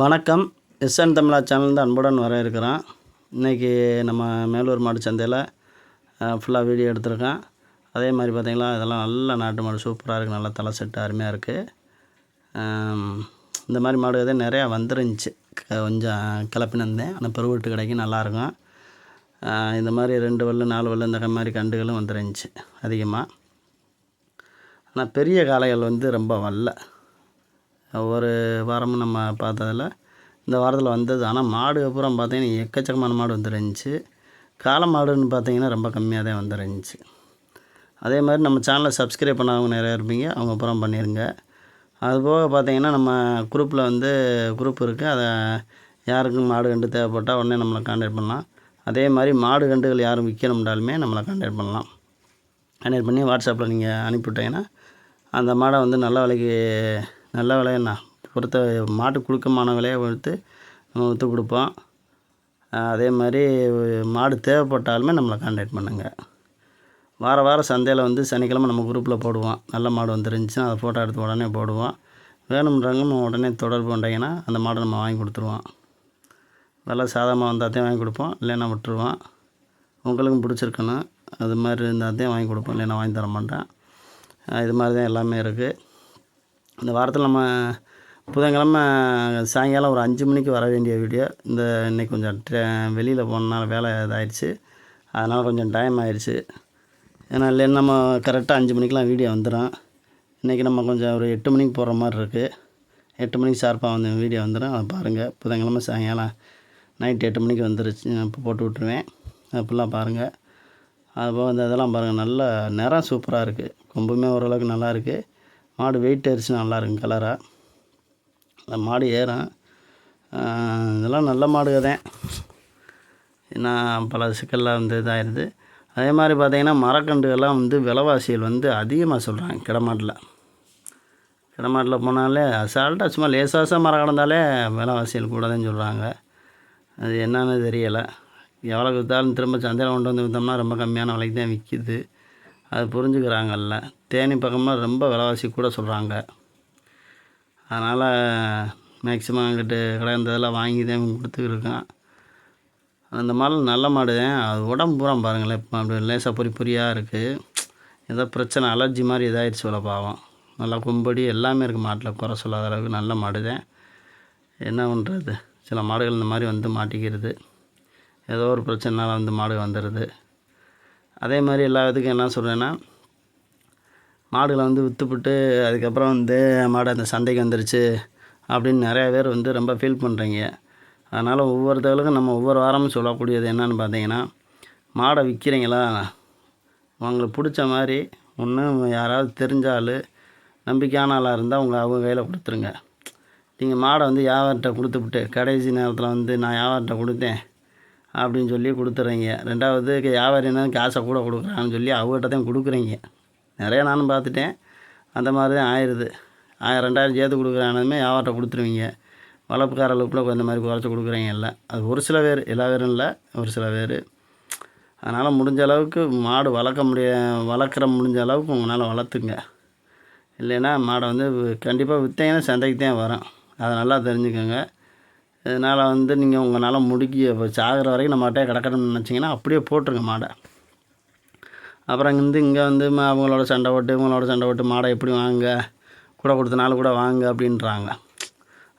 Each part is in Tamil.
வணக்கம். எஸ்என் தமிழா சேனல்ந்து அன்புடன் வர இருக்கிறோம் இன்றைக்கி நம்ம மேலூர் மாடு சந்தையில் ஃபுல்லாக வீடியோ எடுத்திருக்கேன். அதே மாதிரி பார்த்திங்களா இதெல்லாம் நல்ல நாட்டு மாடு சூப்பராக இருக்குது நல்லா தலை செட்டு அருமையாக இருக்குது இந்த மாதிரி மாடு எதுவும் நிறையா வந்துருந்துச்சு. க- கொஞ்சம் கிளப்பினிருந்தேன் ஆனால் பெருவெட்டு கடைக்கு நல்லாயிருக்கும் இந்த மாதிரி ரெண்டு வல்லு நாலு வல்லு இந்த மாதிரி கண்டுகளும் வந்துருந்துச்சு அதிகமாக ஆனால் பெரிய காளைகள் வந்து ரொம்ப வரல ஒரு வாரமும் நம்ம பார்த்ததில் இந்த வாரத்தில் வந்தது. ஆனால் மாடு அப்புறம் பார்த்தீங்கன்னா எக்கச்சக்கமான மாடு வந்துருந்துச்சு. காளை மாடுன்னு பார்த்தீங்கன்னா ரொம்ப கம்மியாக தான் வந்துருந்துச்சு. அதே மாதிரி நம்ம சேனலை சப்ஸ்கிரைப் பண்ணாதவங்க நிறையா இருப்பீங்க. அவங்க அப்புறம் பண்ணிடுங்க அதுபோக பார்த்தீங்கன்னா நம்ம குரூப்பில் வந்து குரூப் இருக்குது அதை யாருக்கும் மாடு கண்டு தேவைப்பட்டால் உடனே நம்மளை கான்டாக்ட் பண்ணலாம். அதே மாதிரி மாடு கண்டுகள் யாரும் விற்கணும்னாலுமே நம்மளை கான்டாக்ட் பண்ணலாம். கான்டாக்ட் பண்ணி வாட்ஸ்அப்பில் நீங்கள் அனுப்பிவிட்டீங்கன்னா அந்த மாடை வந்து நல்ல விலைக்கு நல்ல விலையண்ணா பொறுத்த மாட்டு கொடுக்கமான விலையை கொடுத்து நம்ம விற்று கொடுப்போம். அதே மாதிரி மாடு தேவைப்பட்டாலுமே நம்மளை காண்டாக்ட் பண்ணுங்கள் வார வாரம் சந்தையில் வந்து சனிக்கிழமை நம்ம குரூப்பில் போடுவோம். நல்ல மாடு வந்துருந்துச்சுன்னா அதை ஃபோட்டோ எடுத்து உடனே போடுவோம். வேணுன்றவங்க நம்ம உடனே தொடர்பு கொண்டீங்கன்னா அந்த மாடை நம்ம வாங்கி கொடுத்துருவோம். நல்லா சாதமாக வந்தாத்தையும் வாங்கி கொடுப்போம். இல்லைன்னா விட்டுருவோம். உங்களுக்கும் பிடிச்சிருக்கணும் அது மாதிரி இருந்தாத்தையும் வாங்கி கொடுப்போம். இல்லைன்னா வாங்கி தர மாட்டேன் இது மாதிரி தான் எல்லாமே இருக்குது இந்த வாரத்தில் நம்ம புதன்கிழமை சாயங்காலம் ஒரு அஞ்சு மணிக்கு வர வேண்டிய வீடியோ. இந்த இன்றைக்கி கொஞ்சம் வெளியில் போனனால வேலை இதாயிடுச்சு. அதனால் கொஞ்சம் டைம் ஆயிடுச்சு. ஏன்னா இல்லைன்னா நம்ம கரெக்டாக அஞ்சு மணிக்கெலாம் வீடியோ வந்துடும் இன்றைக்கி நம்ம கொஞ்சம் ஒரு எட்டு மணிக்கு போகிற மாதிரி இருக்குது எட்டு மணிக்கு ஷார்ப்பாக வந்து வீடியோ வந்துடும் அதை பாருங்கள் புதன்கிழமை சாயங்காலம் நைட் எட்டு மணிக்கு வந்துருச்சு. இப்போ போட்டு விட்ருவேன் அது ஃபுல்லாக பாருங்கள் அதுபோக இந்த இதெல்லாம் பாருங்கள் நல்ல நிறம் சூப்பராக இருக்குது கொம்புமே ஓரளவுக்கு நல்லா இருக்குது மாடு வெயிட் அரிசி நல்லா இருக்கும் கலராக அந்த மாடு ஏறும். இதெல்லாம் நல்ல மாடுக தான். ஏன்னா பல சிக்கல்லாம் வந்து இதாகிடுது அதே மாதிரி பார்த்திங்கன்னா மரக்கன்றுகள்லாம் வந்து விலைவாசிகள் வந்து அதிகமாக சொல்கிறாங்க கிடமாட்டில் கிடமாட்டில் போனாலே அசால்ட்டாக சும்மா லேசாசாக மரம் கடந்தாலே விலைவாசிகள் கூட தான் சொல்கிறாங்க அது என்னன்னு தெரியலை. எவ்வளோ விற்றாலும் திரும்ப சந்தையில் கொண்டு வந்து விற்றோம்னா ரொம்ப கம்மியான விலைக்கு தான் விற்கிது அது புரிஞ்சுக்கிறாங்கல்ல. தேனி பக்கம்லாம் ரொம்ப விலைவாசி கூட சொல்கிறாங்க அதனால் மேக்ஸிமம் அங்கிட்டு கிடந்ததெல்லாம் வாங்கி தான் கொடுத்துருக்கேன் அந்த மாடு நல்ல மாடு தான். அது உடம்பு பூரா பாருங்களேன் இப்போ அப்படி லேசாக பொறி பொரியாக இருக்குது ஏதோ பிரச்சனை அலர்ஜி மாதிரி இதாகிடுச்சு போல பாவம். நல்லா கும்படி எல்லாமே இருக்குது மாட்டில் குறை சொல்லாத அளவுக்கு நல்ல மாடு தான். என்ன பண்ணுறது சில மாடுகள் இந்த மாதிரி வந்து மாட்டிக்கிறது. ஏதோ ஒரு பிரச்சனைனால வந்து மாடு வந்துடுது. அதே மாதிரி எல்லா இதுக்கும் என்ன சொல்கிறேன்னா மாடுகளை வந்து விற்றுப்புட்டு அதுக்கப்புறம் வந்து மாடு அந்த சந்தைக்கு வந்துருச்சு அப்படின்னு நிறையா பேர் வந்து ரொம்ப ஃபீல் பண்ணுறீங்க அதனால் ஒவ்வொருத்தர்களுக்கும் நம்ம ஒவ்வொரு வாரமும் சொல்லக்கூடியது என்னென்னு பார்த்தீங்கன்னா மாடை விற்கிறீங்களா உங்களுக்கு பிடிச்ச மாதிரி ஒன்று யாராவது தெரிஞ்சால் நம்பிக்கையான ஆளாக இருந்தால் உங்கள் அவங்க கையில் கொடுத்துருங்க. நீங்கள் மாடை வந்து வியாபாரிட்ட கொடுத்துப்புட்டு கடைசி நேரத்தில் வந்து நான் வியாபாரிட்ட கொடுத்தேன் அப்படின்னு சொல்லி கொடுத்துட்றீங்க ரெண்டாவது வியாபாரி என்ன காசை கூட கொடுக்குறான்னு சொல்லி அவங்ககிட்ட தான் கொடுக்குறீங்க. நிறையா நானும் பார்த்துட்டேன். அந்த மாதிரி தான் ஆயிடுது. ஆயிரம் ரெண்டாயிரம் சேர்த்து கொடுக்குறானுமே வியாபாரிட்ட கொடுத்துருவீங்க? வளர்ப்புக்கார அளவுக்குள்ள இந்த மாதிரி குறைச்சி கொடுக்குறீங்க இல்லை. அது ஒரு சில பேர் எல்லா பேரும் இல்லை ஒரு சில பேர். அதனால் முடிஞ்ச அளவுக்கு மாடு வளர்க்க முடிய வளர்க்குற முடிஞ்ச அளவுக்கு உங்களால் வளர்த்துங்க. இல்லைன்னா மாடை வந்து கண்டிப்பாக விற்றீங்கன்னா சந்தைக்கு தான் வரும் அதை நல்லா தெரிஞ்சுக்கோங்க. இதனால் வந்து நீங்கள் உங்களால் முடிக்க சாகிற வரைக்கும் நம்மகிட்டே கிடக்கணும்னு நினச்சிங்கன்னா அப்படியே போட்டுருங்க மாடை. அப்புறம் வந்து இங்கே வந்து அவங்களோட சண்டை போட்டு இவங்களோட சண்டை போட்டு மாடை எப்படி வாங்க கூட கொடுத்தனால கூட வாங்க அப்படின்றாங்க.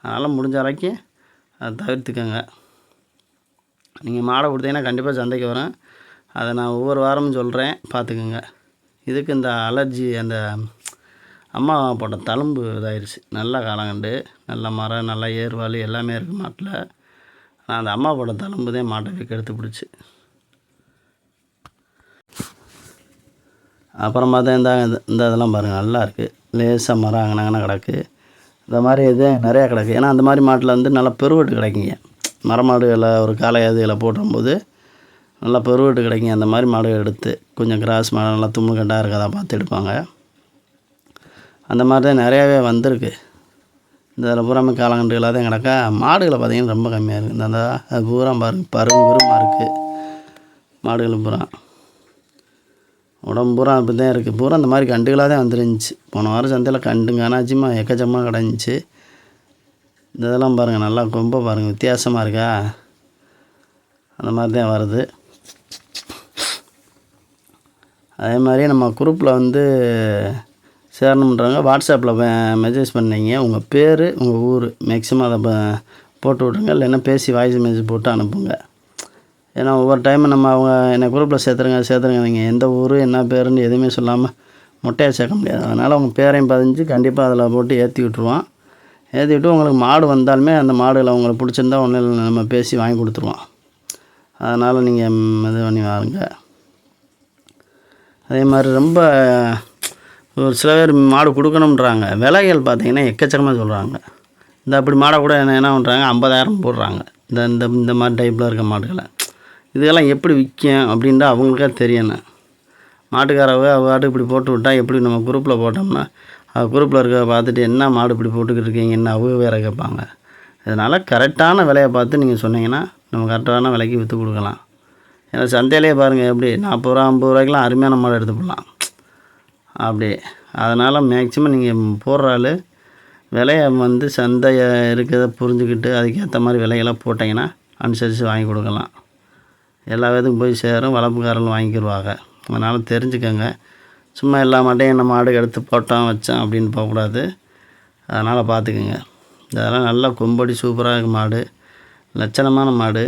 அதனால் முடிஞ்ச வரைக்கும் அதை தவிர்த்துக்கோங்க. நீங்கள் மாடை கொடுத்தீங்கன்னா கண்டிப்பாக சந்தைக்கு வரும். அதை நான் ஒவ்வொரு வாரமும் சொல்கிறேன் பார்த்துக்குங்க. இதுக்கு இந்த அலர்ஜி அந்த அம்மா போட்ட தழும்பு இதாயிருச்சு. நல்ல காலங்கண்டு நல்ல மரம் நல்ல ஏர்வாள் எல்லாமே இருக்குது மாட்டில். நான் அந்த அம்மா போட்ட தழும்பு தான் மாட்டை கெடுத்து பிடிச்சி. அப்புறம் பார்த்தா இந்த இந்த இதெல்லாம் பாருங்கள் நல்லா இருக்குது லேசாக மரம் அங்கனங்கன்னா கிடக்கு. இந்த மாதிரி இது நிறையா கிடக்கு. ஏன்னா அந்த மாதிரி மாட்டில் வந்து நல்லா பெருவெட்டு கிடைக்குங்க. மரமாடுகளை ஒரு காலை இதுகளை போடும்போது நல்லா பெருவெட்டு கிடைக்குங்க. அந்த மாதிரி மாடுகள் எடுத்து கொஞ்சம் கிராஸ் மாடு நல்லா தும்மு கண்டாக இருக்கதா பார்த்து எடுப்பாங்க. அந்த மாதிரி தான் நிறையாவே வந்திருக்கு. இந்த இதில் பூராமே காலங்கண்டுகளாக தான் கிடக்கா. மாடுகளை பார்த்திங்கன்னா ரொம்ப கம்மியாக இருக்குது இந்த அது பூரா பாருங்கள் பருவம் பெருமா இருக்குது மாடுகள் பூரா. உடம்பு பூரா அப்படி தான் இருக்குது பூரா அந்த மாதிரி கண்டுகளாக தான் வந்துருந்துச்சு. போன வாரம் சந்தையில் கண்டுங்க. அனாச்சியமாக எக்கச்சக்கமாக கிடந்துச்சு இதெல்லாம் பாருங்கள் நல்லா கொம்ப பாருங்கள் வித்தியாசமாக இருக்கா? அந்த மாதிரி தான் வருது. அதே மாதிரி நம்ம குரூப்பில் வந்து சேரணுன்றவங்க வாட்ஸ்அப்பில் மெசேஜ் பண்ணீங்க. உங்கள் பேர் உங்கள் ஊர். மேக்ஸிமம் அதை போட்டு விட்ருங்க இல்லைன்னா பேசி வாய்ஸ் மெசேஜ் போட்டு அனுப்புங்க. ஏன்னா ஒவ்வொரு டைமும் நம்ம அவங்க என்னை குரூப்பில் சேர்த்துருங்க சேர்த்துருங்க நீங்கள் எந்த ஊர் என்ன பேருன்னு எதுவுமே சொல்லாமல் முட்டையை சேர்க்க முடியாது. அதனால் உங்கள் பேரையும் பதிஞ்சு கண்டிப்பாக அதில் போட்டு ஏற்றி விட்ருவோம் ஏற்றி விட்டு உங்களுக்கு மாடு வந்தாலுமே அந்த மாடுகளை உங்களுக்கு பிடிச்சிருந்தா ஒன்றும் இல்லை நம்ம பேசி வாங்கி கொடுத்துருவோம். அதனால் நீங்கள் இது பண்ணி வாருங்க. அதே மாதிரி ரொம்ப ஒரு சில பேர் மாடு கொடுக்கணுன்றாங்க விலைகள் பார்த்திங்கன்னா எக்கச்சக்கமாக சொல்கிறாங்க இந்த அப்படி மாடை கூட என்ன என்ன பண்ணுறாங்க ஐம்பதாயிரம் போடுறாங்க. இந்த இந்த இந்த மாதிரி டைப்பில் இருக்க மாடுகளை. இதுக்கெல்லாம் எப்படி விற்கும் அப்படின்ட்டு அவங்களுக்கே தெரியணும் மாட்டுக்காரவை அவ பாட்டு இப்படி போட்டு விட்டா எப்படி நம்ம குரூப்பில் போட்டோம்னா அது குரூப்பில் இருக்க பார்த்துட்டு என்ன மாடு இப்படி போட்டுக்கிட்டு இருக்கீங்கன்னு அவங்க வேறு கேட்பாங்க. அதனால் கரெக்டான விலையை பார்த்து நீங்கள் சொன்னீங்கன்னா நம்ம கரெக்டான விலைக்கு விற்று கொடுக்கலாம். ஏன்னா சந்தையிலே பாருங்கள் எப்படி நாற்பது ரூபா ஐம்பது ரூபாய்க்கெலாம் அருமையான மாடு எடுத்து போடலாம். அப்படி. அதனால் மேக்சிமம் நீங்கள் போடுற ஆள் விலையை வந்து சந்தையை இருக்கிறத புரிஞ்சுக்கிட்டு அதுக்கேற்ற மாதிரி விலையெல்லாம் போட்டிங்கன்னா அனுசரித்து வாங்கி கொடுக்கலாம். எல்லா விதத்துக்கும் போய் சேரும் வளர்ப்புக்காரங்களும் வாங்கிக்கிடுவாங்க அதனால் தெரிஞ்சுக்கோங்க. சும்மா எல்லா மாட்டையும் நம்ம மாடு எடுத்து போட்டோம் வச்சோம் அப்படின்னு போகக்கூடாது. அதனால் பார்த்துக்குங்க. இதெல்லாம் நல்லா கொம்படி சூப்பராக இருக்கும் மாடு. லட்சணமான மாடு.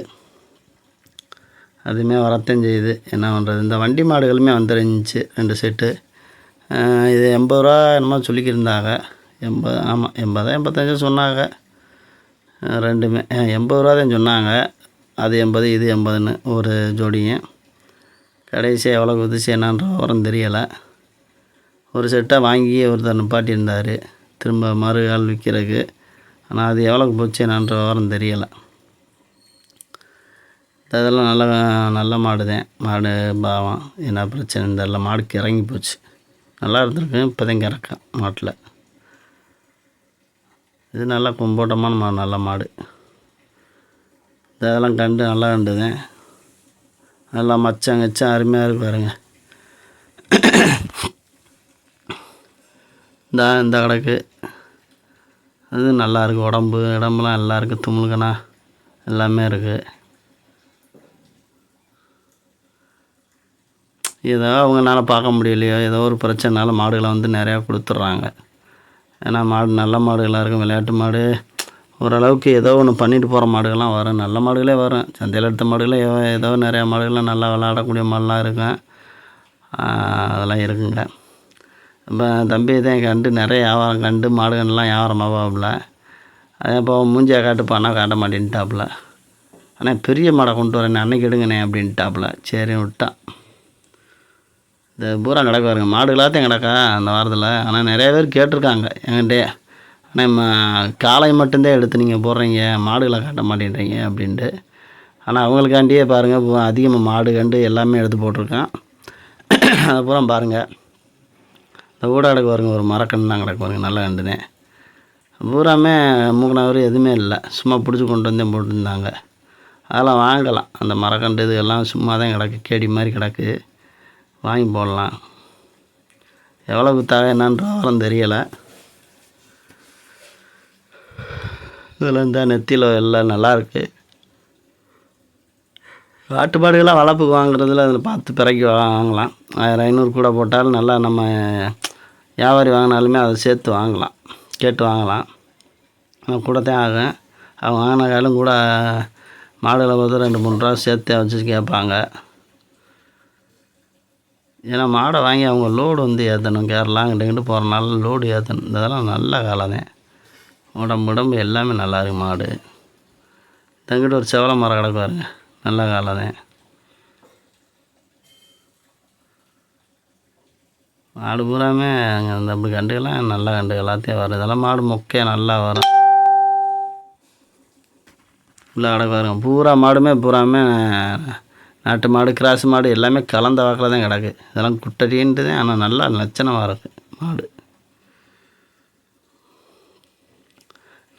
அதுவுமே வரத்தையும் செய்யுது. என்ன பண்ணுறது இந்த வண்டி மாடுகளுமே வந்துருந்துச்சு ரெண்டு செட்டு. இது எண்பது ரூபா என்னமோ சொல்லிக்கிருந்தாங்க. எண்பது ஆமாம் எண்பதா எண்பத்தஞ்சு சொன்னாங்க. ரெண்டுமே எண்பது ரூபா தான் சொன்னாங்க. அது எண்பது இது எண்பதுன்னு ஒரு ஜோடியும் கடைசியாக எவ்வளோ குதிச்சு என்னன்ற விவரம் தெரியலை. ஒரு செட்டை வாங்கி ஒருத்தர் நிப்பாட்டியிருந்தார். திரும்ப மறுகால் விற்கிறதுக்கு. ஆனால் அது எவ்வளோக்கு போச்சு என்னன்ற விவரம் தெரியலை. இதெல்லாம் நல்ல நல்ல மாடு தான் மாடு பாவம். என்ன பிரச்சனை? தெரியல மாடுக்கு இறங்கி போச்சு. நல்லா இருந்திருக்கு. இப்போதான் இறக்கம் மாட்டில். இது நல்லா கும்போட்டமான மாடு நல்ல மாடு. இதெல்லாம் கண்டு நல்லா கண்டுது நல்லா மச்சம் கச்சம் அருமையாக இருக்கு பாருங்க. இந்த இந்த கிடக்கு அது நல்லா இருக்குது உடம்பு இடம்புலாம் நல்லா இருக்குது தும்முலுக்கணா எல்லாமே இருக்குது ஏதோ அவங்களால பார்க்க முடியலையோ ஏதோ ஒரு பிரச்சனைனால மாடுகளை வந்து நிறையா கொடுத்துட்றாங்க. ஏன்னா மாடு நல்ல மாடுகளாக இருக்கும். விளையாட்டு மாடு ஓரளவுக்கு ஏதோ ஒன்று பண்ணிட்டு போகிற மாடுகள்லாம் வரும். நல்ல மாடுகளே வரும். சந்தையில் எடுத்த மாடுகளே ஏதோ ஏதோ நிறையா மாடுகள்லாம் நல்லா விளாடக்கூடிய மாடுலாம் இருக்கும். அதெல்லாம் இருக்குங்க. இப்போ தம்பி தான் கண்டு நிறைய வியாபாரம் கண்டு மாடுகள்லாம் வியாபாரமாகல ஆகாப்புல அதே இப்போ மூஞ்சியை காட்டுப்பானா காட்ட மாட்டேன்ட்டாப்புல. ஆனால் பெரிய மாடை கொண்டு வரேன் அன்னைக்கு எடுங்கண்ணே அப்படின்ட்டாப்புல. சரி விட்டான். இந்த பூரா கிடக்கு வருங்க மாடுகளாத்தையும் கிடக்கா அந்த வாரத்தில். ஆனால் நிறைய பேர் கேட்டிருக்காங்க என்கிட்டே நம்ம ம காளை மட்டும்தான் எடுத்து நீங்கள் போடுறீங்க மாடுகளை காட்ட மாட்டேன்றீங்க அப்படின்ட்டு. ஆனால் அவங்களுக்காண்டியே பாருங்கள் அதிகமாக மாடு கண்டு எல்லாமே எடுத்து போட்டிருக்கான். அது பூரா பாருங்கள் இந்த ஊட கிடக்கு பாருங்க ஒரு மரக்கன்று தான் கிடக்கு பாருங்க நல்ல கண்டுனே பூராமே மூக்கனவர் எதுவுமே இல்லை. சும்மா பிடிச்சி கொண்டு வந்தே போட்டுருந்தாங்க. அதெல்லாம் வாங்கலாம். அந்த மரக்கன்று இதுகெல்லாம் சும்மா தான் கிடக்கு கேடி மாதிரி கிடக்கு. வாங்கி போடலாம். எவ்வளோ விற்றாக என்னன்ற விவரம் தெரியலை. இதெல்லாம் இந்த நெத்தியில் எல்லாம் நல்லா இருக்கு. காட்டுப்பாடுகளாக வளர்ப்புக்கு வாங்குறதுல அதில் பார்த்து பிறக்கி வாங்கலாம். ஆயிரம் ஐநூறு கூட போட்டாலும் நல்லா நம்ம வியாபாரி வாங்கினாலுமே அதை சேர்த்து வாங்கலாம். கேட்டு வாங்கலாம். ஆனால் கூட தான் ஆகும் அவங்க வாங்கின காலம் கூட மாடுகளை பார்த்து ரெண்டு மூணு ரூபா சேர்த்தே வச்சு கேட்பாங்க. ஏன்னா மாடை வாங்கி அவங்க லோடு வந்து ஏற்றணும் கேரளா இங்கிட்டு போகிறனால லோடு ஏற்றணும் இதெல்லாம் நல்ல காலம். தான் உடம்பு உடம்பு எல்லாமே நல்லா இருக்கு மாடு. தங்கிட்ட ஒரு செவலை மரம் கிடக்கு பாருங்க. நல்ல காலம் தான் மாடு பூராமே அங்கே அந்த அப்படி கண்டுகள்லாம் நல்ல கண்டு எல்லாத்தையும் வரும். இதெல்லாம் மாடு மொக்கையாக நல்லா வரும். உள்ள கிடக்கு பாருங்க. பூரா மாடுமே பூராமே நாட்டு மாடு கிராஸ் மாடு எல்லாமே கலந்த வாக்கில் தான் கிடக்கு. இதெல்லாம் குட்டடின்ட்டு தான் ஆனால் நல்லா லட்சணமாக இருக்குது மாடு.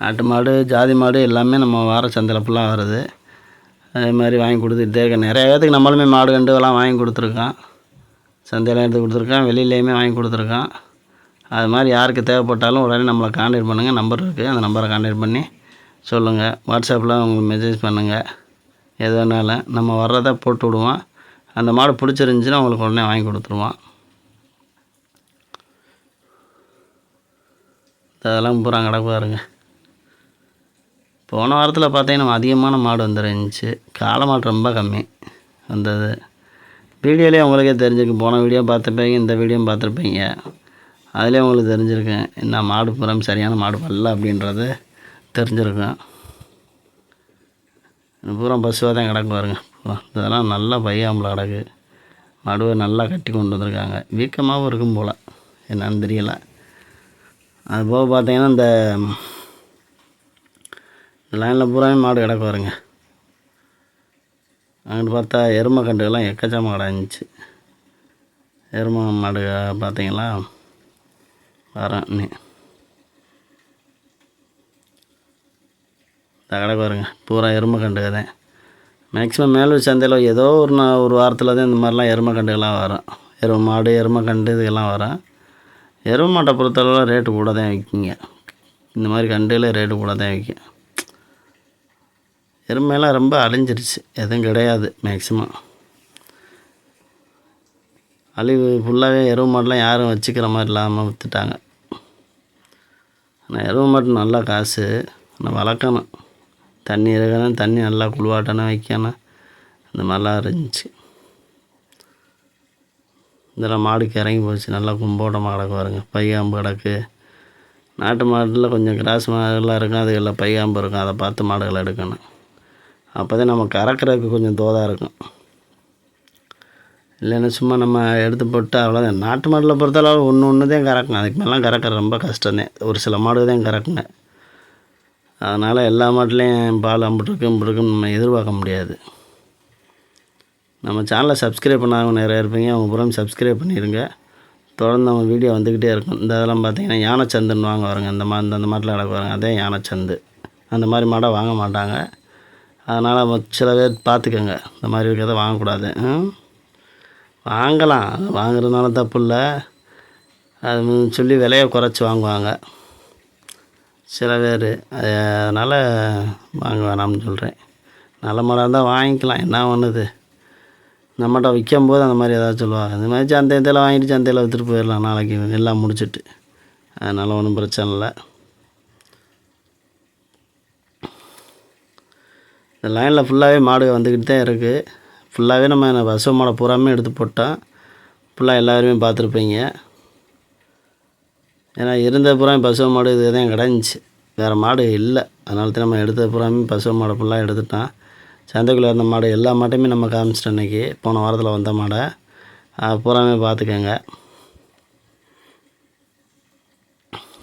நாட்டு மாடு ஜாதி மாடு எல்லாமே நம்ம வார சந்தையில் ஃபுல்லாக வருது. அதே மாதிரி வாங்கி கொடுத்துட்டே இருக்கேன் நிறைய பேர்த்துக்கு நம்மளுமே மாடு கண்டுலாம் வாங்கி கொடுத்துருக்கோம் சந்தையில் எடுத்து கொடுத்துருக்கான் வெளியிலையுமே வாங்கி கொடுத்துருக்கான். அது மாதிரி யாருக்கு தேவைப்பட்டாலும் உடனே நம்மளை கான்டாக்ட் பண்ணுங்கள் நம்பர் இருக்குது அந்த நம்பரை காண்டக்ட் பண்ணி சொல்லுங்கள் வாட்ஸ்அப்பில் உங்களுக்கு மெசேஜ் பண்ணுங்கள் எது வேணாலும் நம்ம வர்றதை போட்டு விடுவோம். அந்த மாடு பிடிச்சிருந்துச்சின்னா உங்களுக்கு உடனே வாங்கி கொடுத்துருவோம். அதெல்லாம் பூரா கிடக்கு பாருங்கள் போன வாரத்தில் பார்த்தீங்கன்னா அதிகமான மாடு வந்துருந்துச்சு. காளை மாடு ரொம்ப கம்மி வந்தது. வீடியோலேயே உங்களுக்கே தெரிஞ்சிருக்கு போன வீடியோ பார்த்துருப்பீங்க இந்த வீடியோ பார்த்துருப்பீங்க. அதிலே உங்களுக்கு தெரிஞ்சிருக்கும் என்ன மாடு புறம் சரியான மாடு வரல அப்படின்றது தெரிஞ்சிருக்கும். பூரா பஸ்ஸுவாக தான் கிடக்கு பாருங்க. இதெல்லாம் நல்லா பையாம்பளை கிடக்கு. மடுவை நல்லா கட்டி கொண்டு வந்திருக்காங்க. வீக்கமாகவும் இருக்கும் போல். என்னன்னு தெரியலை. அது போக பார்த்தீங்கன்னா இந்த லைனில் பூராமே மாடு கிடக்கு பாருங்க. அங்கிட்டு பார்த்தா எருமை கண்டுகள்லாம் எக்கச்சக்கமாக கிடந்துச்சு. எருமை மாடு பார்த்தீங்களா? வரேன் நீ. இந்த கிடக்கு பாருங்க. பூரா எருமை கண்டுக தான். மேக்ஸிமம் மேலூர் சந்தையில் ஏதோ ஒரு நான் ஒரு வாரத்தில் தான் இந்த மாதிரிலாம் எருமை கண்டுகள்லாம் வரும். எருமை மாடு எருமை கண்டு இதுக்கெல்லாம் வரும். எருமை மாட்டை பொறுத்தளவு ரேட்டு கூட தான் விற்கிங்க. இந்த மாதிரி கண்டுகளே ரேட்டு கூட தான் விற்கும். எருமையெல்லாம் ரொம்ப அழிஞ்சிருச்சு. எதுவும் கிடையாது மேக்ஸிமம் அழிவு ஃபுல்லாகவே எருவு மாடெலாம் யாரும் வச்சுக்கிற மாதிரி இல்லாமல் விற்றுட்டாங்க ஆனால் எருவு மாட்டு நல்லா காசு. ஆனால் வளர்க்கணும். தண்ணி இருக்கணும் தண்ணி நல்லா குளிவாட்டணும் வைக்கணும். இந்த மாதிரிலாம் இருந்துச்சு. இதெல்லாம் மாடுக்கு இறங்கி போச்சு. நல்லா கும்போட்டமாக கிடக்கு பாருங்க. பையாம்பு கிடக்கு. நாட்டு மாட்டில் கொஞ்சம் கிராஸ் மாடுலாம் இருக்கும். அதுகளில் பையாம்பு இருக்கும். அதை பார்த்து மாடுகளை எடுக்கணும். அப்போ தான் நம்ம கறக்கிறதுக்கு கொஞ்சம் தோதாக இருக்கும். இல்லைன்னா சும்மா நம்ம எடுத்து போட்டு அவ்வளோதான் நாட்டு மாட்டில் பொறுத்தளவு ஒன்று ஒன்று தான் கறக்குங்க அதுக்கு மேலாம் கறக்கிறது ரொம்ப கஷ்டம்தான் ஒரு சில மாடு தான் கறக்குங்க. அதனால் எல்லா மாட்டிலையும் பால் அம்பிட்டுருக்கு இம்பிட்டுருக்குன்னு நம்ம எதிர்பார்க்க முடியாது. நம்ம சேனலை சப்ஸ்கிரைப் பண்ணாதவங்க நிறையா இருப்பீங்க. அவங்க புறம் சப்ஸ்கிரைப் பண்ணிடுங்க. தொடர்ந்து நம்ம வீடியோ வந்துக்கிட்டே இருக்கும். இந்த இதெல்லாம் பார்த்தீங்கன்னா யானைச்சந்துன்னு வாங்க வருங்க இந்த மா இந்த மாட்டில் கிடக்கு பாருங்க அதே யானைச்சந்து. அந்த மாதிரி மாடை வாங்க மாட்டாங்க. அதனால் சில பேர் பார்த்துக்கோங்க. இந்த மாதிரி இருக்கிறத வாங்கக்கூடாது. வாங்கலாம். வாங்குறதுனால தப்பு இல்லை. அது சொல்லி விலையை குறைச்சி வாங்குவாங்க. சில பேர். அதனால் வாங்க வேணாம்னு சொல்கிறேன் நல்ல மரம் இருந்தால் வாங்கிக்கலாம். என்ன பண்ணுது? நம்மகிட்ட விற்கும் போது அந்த மாதிரி ஏதாவது சொல்லுவாங்க. இந்த மாதிரி சந்தையத்தில் வாங்கிட்டு சந்தையில் விற்றுட்டு போயிடலாம் நாளைக்கு. எல்லாம் முடிச்சிட்டு. அதனால் ஒன்றும் பிரச்சனை இல்லை. இந்த லைனில் ஃபுல்லாகவே மாடு வந்துக்கிட்டு தான் இருக்குது ஃபுல்லாகவே நம்ம பசு மாடை பூராமே எடுத்து போட்டோம் ஃபுல்லாக எல்லாருமே பார்த்துருப்பீங்க. ஏன்னா இருந்த புறாமே பசு மாடு இது தான் கிடந்துச்சு. வேறு மாடு இல்லை. அதனால தான் நம்ம எடுத்த பூராமே பசு மாடை ஃபுல்லாக எடுத்துட்டோம். சந்தைக்குள்ளே இருந்த மாடு எல்லா மாட்டையுமே நம்ம காமிச்சிட்டோம் இன்றைக்கி போன வாரத்தில் வந்த மாடை. பூராமே பார்த்துக்கோங்க.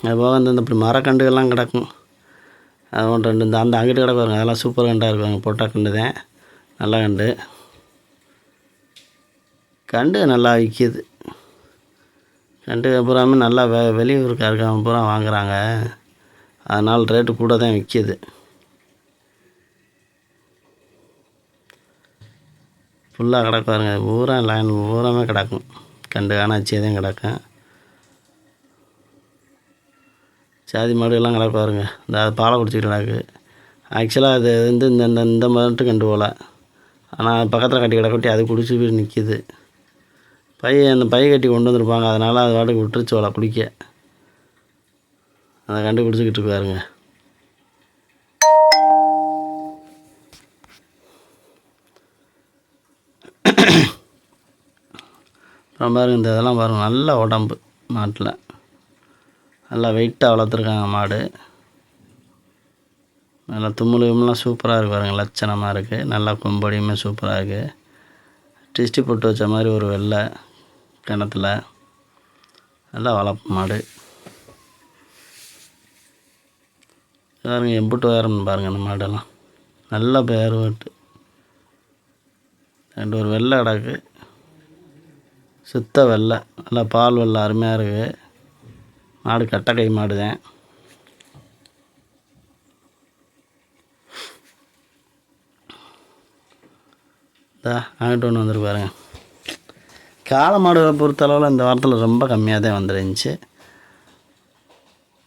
அது போக இந்த இப்படி மரக்கண்டுகள்லாம் கிடக்கும். அது ஒன்று ரெண்டு இந்த அந்த அங்கிட்டு கிடக்கு பாருங்க அதெல்லாம் சூப்பர் கண்டாக இருக்கும் பொட்டா கண்டு தான் நல்லா கண்டு. கண்டு நல்லா விற்கிது கண்டு பூராமே நல்லா வெ வெளியூருக்கு இருக்காங்க பூரா வாங்குறாங்க. அதனால் ரேட்டு கூட தான் விற்கிது ஃபுல்லாக கிடக்கு பாருங்க பூரா லைன் பூராமே கிடக்கும். கண்டு காணாச்சியே தான் கிடக்கும். சாதி மாடுகள்லாம் கிடக்கு பாருங்க. இந்த அது பாலை குடிச்சிக்கிட்டு கிடக்கு. ஆக்சுவலாக அது வந்து இந்த இந்த இந்த மட்டும் கண்டு போகல ஆனால் பக்கத்தில் கட்டி கிடக்கட்டி அது குடிச்சு போய் நிற்கிது பை அந்த பை கட்டி கொண்டு வந்திருப்பாங்க. அதனால் அது பாட்டுக்கு விட்டுருச்சு போல குடிக்க. அதை கண்டு குடிச்சிக்கிட்டு இருக்கு அப்புறம் பாருங்க இந்த இதெல்லாம் பாருங்கள் நல்ல உடம்பு மாட்டில். நல்லா வெயிட்டாக வளர்த்துருக்காங்க மாடு. நல்லா தும்முல் சூப்பராக இருக்கு பாருங்கள் லட்சணமாக இருக்குது நல்லா கொம்படியுமே சூப்பராக இருக்குது டிஸ்டி போட்டு வச்ச மாதிரி ஒரு வெள்ளை கிணத்துல நல்லா வளர்ப்பு மாடு. பாருங்க எம்புட்டு உயரம்னு பாருங்கள் அந்த மாடெல்லாம். நல்ல பேர் வெட்டு ரெண்டு ஒரு வெள்ளை கிடக்கு. சுத்த வெள்ளை. நல்லா பால் வெள்ளை அருமையாக இருக்குது மாடு கட்டை மாடு தான் இதா அங்கிட்டு ஒன்று வந்துருக்கு பாருங்க. காளை மாடுகளை பொறுத்தளவில் இந்த வாரத்தில் ரொம்ப கம்மியாக தான் வந்துருந்துச்சு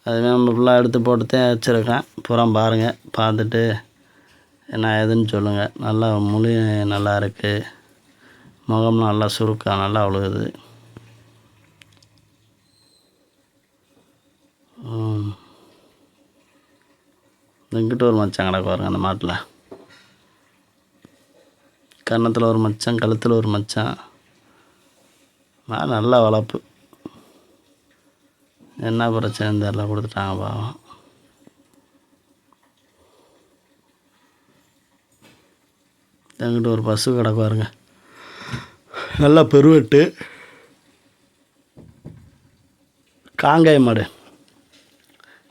அதுவே நம்ம ஃபுல்லாக எடுத்து போட்டு வச்சுருக்கேன். புறம் பாருங்கள் பார்த்துட்டு என்ன ஏதுன்னு சொல்லுங்கள் நல்லா மொழி நல்லா இருக்குது முகம் நல்லா சுருக்கம் நல்லா அழுகுது இங்கிட்ட ஒரு மச்சான் கிடக்கு பாருங்க அந்த மாட்டில். கன்னத்தில் ஒரு மச்சான் கழுத்தில் ஒரு மச்சான். மாடு நல்ல வளர்ப்பு என்ன பிரச்சனை தெரில கொடுத்துட்டாங்க பாவம். எங்கிட்ட ஒரு பசு கிடக்கு பாருங்க. நல்லா பெருவெட்டு. காங்காய் மாடு.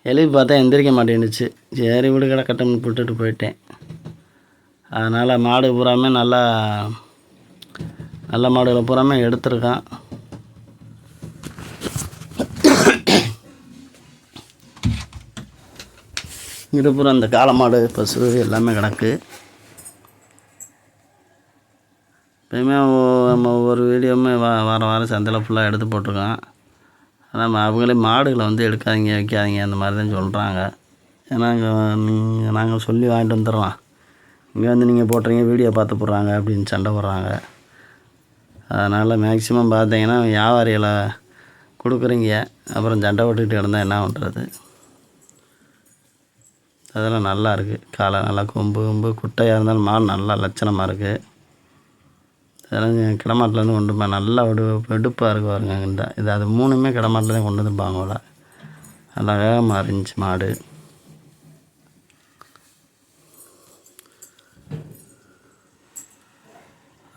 எழுப்பி பார்த்தா எந்திரிக்க மாட்டேன்னுச்சு. சரி விடு கட்டம்னு விட்டுட்டு போயிட்டேன். அதனால் மாடு பூராமே நல்லா நல்ல மாடுகளை பூராமே எடுத்திருக்கான். இங்கிட்ட அந்த இந்த காளை மாடு பசு எல்லாமே கிடக்கு. எப்பயுமே நம்ம ஒவ்வொரு வீடியோவுமே வா வாரம் வாரம் சந்தையில் ஃபுல்லாக எடுத்து போட்டிருக்கான். ஆனால் அவங்களே மாடுகளை வந்து எடுக்காதீங்க வைக்காதீங்க அந்த மாதிரி தான் சொல்கிறாங்க ஏன்னா நீங்கள் நாங்கள் சொல்லி வாங்கிட்டு வந்துடுறோம். இங்கே வந்து நீங்கள் போட்டுறீங்க வீடியோ பார்த்து போடுறாங்க அப்படின்னு சண்டை போடுறாங்க. அதனால் மேக்ஸிமம் பார்த்தீங்கன்னா வியாபாரிகளை கொடுக்குறீங்க. அப்புறம் சண்டை போட்டுக்கிட்டு கிடந்தா என்ன பண்ணுறது அதெல்லாம் நல்லா இருக்குது காலை நல்லா கொம்பு கொம்பு குட்டையாக இருந்தாலும் மாடு நல்லா லட்சணமாக இருக்குது அதெல்லாம் கிடமாட்டிலேருந்து கொண்டு போய் நல்லா வெடு வெடுப்பாக இருக்கு பாருங்க இந்த இது அது மூணுமே கிடமாட்டில் தான் கொண்டு வந்துருப்பாங்க போல. அழகாக மாறிஞ்சி மாடு.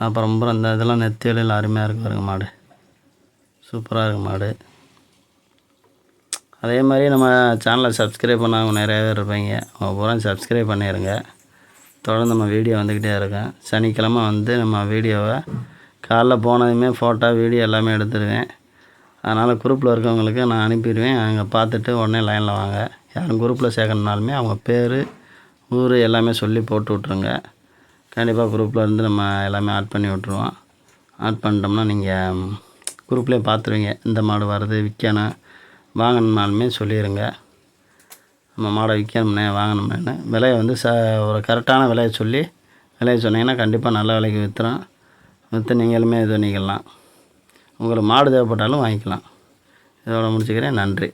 அப்புறம் அப்புறம் இந்த இதெல்லாம் நெத்தி அருமையாக இருக்கு பாருங்க மாடு. சூப்பராக இருக்குது மாடு. அதே மாதிரி நம்ம சேனலை சப்ஸ்கிரைப் பண்ணாங்க நிறையா பேர் இருப்பீங்க. அவங்க பூரா சப்ஸ்கிரைப் பண்ணிடுங்க தொடர்ந்து நம்ம வீடியோ வந்துக்கிட்டே இருக்கேன் சனிக்கிழமை வந்து நம்ம வீடியோவை காலைல போனதுமே ஃபோட்டோ வீடியோ எல்லாமே எடுத்துருவேன். அதனால் குரூப்பில் இருக்கவங்களுக்கு நான் அனுப்பிடுவேன். அங்கே பார்த்துட்டு உடனே லைனில் வாங்க. யாரும் குரூப்பில் சேர்க்கணுனாலுமே அவங்க பேர் ஊர் எல்லாமே சொல்லி போட்டு விட்ருங்க கண்டிப்பாக குரூப்பில் இருந்து நம்ம எல்லாமே ஆட் பண்ணி விட்ருவோம் ஆட் பண்ணிட்டோம்னா நீங்கள் குரூப்லேயே பார்த்துருவீங்க. இந்த மாடு வருது விற்கணும் வாங்கணுனாலுமே சொல்லிடுங்க நம்ம மாடை விற்கணும்னே வாங்கணும்னு விலையை வந்து ச ஒரு கரெக்டான விலையை சொல்லி விலையை சொன்னீங்கன்னா கண்டிப்பாக நல்ல விலைக்கு விற்றுறோம் விற்று நீங்களுமே இது பண்ணிக்கலாம் உங்களுக்கு மாடு தேவைப்பட்டாலும் வாங்கிக்கலாம். இதோட முடிச்சுக்கிறேன். நன்றி.